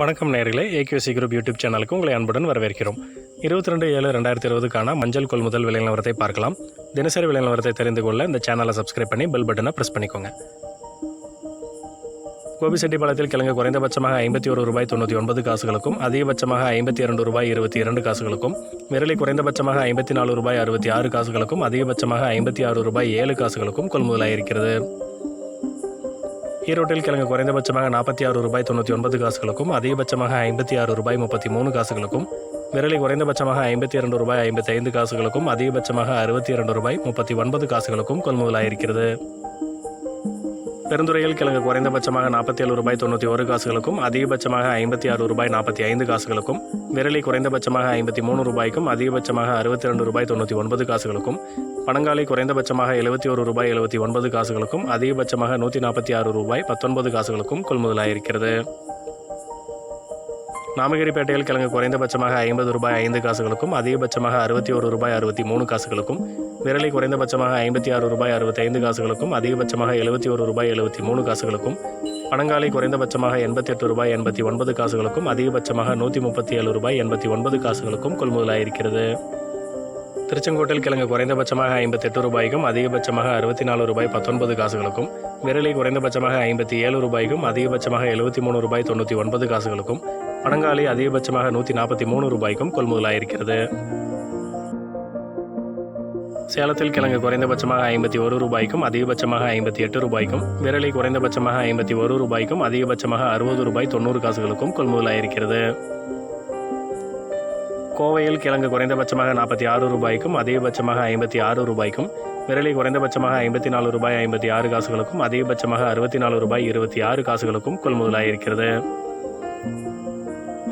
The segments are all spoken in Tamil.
வணக்கம் நேர்களே ஏகேசி குரூப் யூடியூப் சேனலுக்கு உங்களை அன்புடன் வரவேற்கிறோம். இருபத்தி ரெண்டு ஏழு ரெண்டாயிரத்தி இருபதுக்கான மஞ்சள் கொள்முதல் விலை நிலவரத்தை பார்க்கலாம். தினசரி விலை நிலவரத்தை தெரிந்து கொள்ள இந்த சேனலை சப்ஸ்கிரைப் பண்ணி பெல் பட்டனை ப்ரெஸ் பண்ணிக்கோங்க. கோபிசெட்டிப்பாளையத்தில் கிழங்கு குறைந்தபட்சமாக ஐம்பத்தி ஒரு ரூபாய் தொண்ணூற்றி ஒன்பது காசுகளுக்கும் அதிகபட்சமாக ஐம்பத்தி இரண்டு ரூபாய் இருபத்தி இரண்டு காசுகளுக்கும் விரலி குறைந்தபட்சமாக ஐம்பத்தி நாலு ரூபாய் அறுபத்தி ஆறு காசுகளுக்கும் அதிகபட்சமாக ஐம்பத்தி ஆறு ரூபாய் ஏழு காசுகளுக்கும் கொள்முதலாயிருக்கிறது. ஈரோட்டில் கிழங்கு குறைந்தபட்சமாக நாற்பத்தி ஆறு ரூபாய் தொண்ணூற்றி ஒன்பது காசுகளுக்கும் அதிகபட்சமாக ஐம்பத்தி ஆறு ரூபாய் முப்பத்தி மூணு காசுகளுக்கும் விரலி குறைந்தபட்சமாக ஐம்பத்தி இரண்டு ரூபாய் ஐம்பத்தி ஐந்து காசுகளுக்கும் அதிகபட்சமாக அறுபத்தி இரண்டு ரூபாய் முப்பத்தி ஒன்பது காசுகளுக்கும் கொள்முதலாயிருக்கிறது. பெருந்துறையில் கிழங்கு குறைந்தபட்சமாக நாற்பத்தி ஏழு ரூபாய் தொண்ணூற்றி ஒரு காசுகளுக்கும் அதிகபட்சமாக ஐம்பத்தி ஆறு ரூபாய் நாற்பத்தி ஐந்து காசுகளுக்கும் விரலி குறைந்தபட்சமாக ஐம்பத்தி மூணு ரூபாய்க்கும் அதிகபட்சமாக அறுபத்தி ரெண்டு ரூபாய் தொண்ணூற்றி ஒன்பது காசுகளுக்கும் பனங்காலி குறைந்தபட்சமாக எழுபத்தி ஒரு ரூபாய் எழுபத்தி ஒன்பது காசுகளுக்கும் அதிகபட்சமாக நூற்றி நாற்பத்தி ஆறு ரூபாய் பத்தொன்பது காசுகளுக்கும் கொள்முதலாயிருக்கிறது. நாமகிரிப்பேட்டையில் கிழங்கு குறைந்தபட்சமாக ஐம்பது ரூபாய் ஐந்து காசுகளுக்கும் அதிகபட்சமாக அறுபத்தி ஒரு ரூபாய் அறுபத்தி மூணு காசுகளுக்கும் விரலை குறைந்தபட்சமாக ஐம்பத்தி ஆறு ரூபாய் அறுபத்தைந்து காசுகளுக்கும் அதிகபட்சமாக எழுபத்தி ஒரு ரூபாய் எழுபத்தி மூணு காசுகளுக்கும் பணங்காலை குறைந்தபட்சமாக எண்பத்தி எட்டு ரூபாய் எண்பத்தி ஒன்பது காசுகளுக்கும் அதிகபட்சமாக நூற்றி முப்பத்தி ஏழு ரூபாய் எண்பத்தி ஒன்பது காசுகளுக்கும் கொள்முதலாயிருக்கிறது. திருச்செங்கோட்டில் கிழங்கு குறைந்தபட்சமாக ஐம்பத்தெட்டு ரூபாய்க்கும் அதிகபட்சமாக அறுபத்தி நாலு ரூபாய் பத்தொன்பது காசுகளுக்கும் விரலை குறைந்தபட்சமாக ஐம்பத்தி ஏழு ரூபாய்க்கும் அதிகபட்சமாக எழுபத்தி மூணு ரூபாய் தொண்ணூற்றி ஒன்பது காசுகளுக்கும் பனங்காலி அதிகபட்சமாக நூற்றி நாற்பத்தி மூணு ரூபாய்க்கும் கொள்முதலாயிருக்கிறது. சேலத்தில் கிழங்கு குறைந்தபட்சமாக ஐம்பத்தி ஒரு ரூபாய்க்கும் அதிகபட்சமாக ஐம்பத்தி எட்டு ரூபாய்க்கும் விரலி குறைந்தபட்சமாக ஐம்பத்தி ஒரு ரூபாய்க்கும் அதிகபட்சமாக அறுபது ரூபாய் தொண்ணூறு காசுகளுக்கும் கொள்முதலாயிருக்கிறது. கோவையில் கிழங்கு குறைந்தபட்சமாக நாற்பத்தி ஆறு ரூபாய்க்கும் அதிகபட்சமாக ஐம்பத்தி ஆறு ரூபாய்க்கும் விரலி குறைந்தபட்சமாக ஐம்பத்தி நாலு ரூபாய் ஐம்பத்தி ஆறு காசுகளுக்கும் அதிகபட்சமாக அறுபத்தி நாலு ரூபாய் இருபத்தி ஆறு காசுகளுக்கும் கொள்முதலாயிருக்கிறது.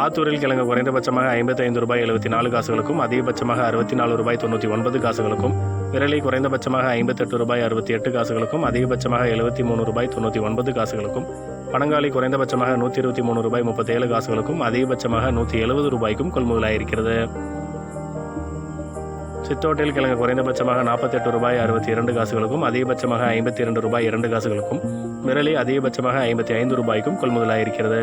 ஆத்தூரில் கிழங்கு குறைந்தபட்சமாக ஐம்பத்தைந்து ரூபாய் எழுபத்தி நாலு காசுகளுக்கும் அதிகபட்சமாக அறுபத்தி நாலு ரூபாய் தொண்ணூற்றி ஒன்பது காசுகளுக்கும் விரலி குறைந்தபட்சமாக ஐம்பத்தெட்டு ரூபாய் அறுபத்தி எட்டு காசுகளுக்கும் அதிகபட்சமாக எழுபத்தி மூணு ரூபாய் தொண்ணூற்றி ஒன்பது காசுகளுக்கும் பனங்காலி குறைந்தபட்சமாக நூற்றி இருபத்தி மூணு ரூபாய் முப்பத்தேழு காசுகளுக்கும் அதிகபட்சமாக நூற்றி எழுபது ரூபாய்க்கும் கொள்முதலாயிருக்கிறது. சித்தோட்டில் கிழங்கு குறைந்தபட்சமாக நாற்பத்தெட்டு ரூபாய் அறுபத்தி இரண்டு காசுகளுக்கும் அதிகபட்சமாக ஐம்பத்தி இரண்டு ரூபாய் இரண்டு காசுகளுக்கும் விரலி அதிகபட்சமாக ஐம்பத்தி ஐந்து ரூபாய்க்கும் கொள்முதலாயிருக்கிறது.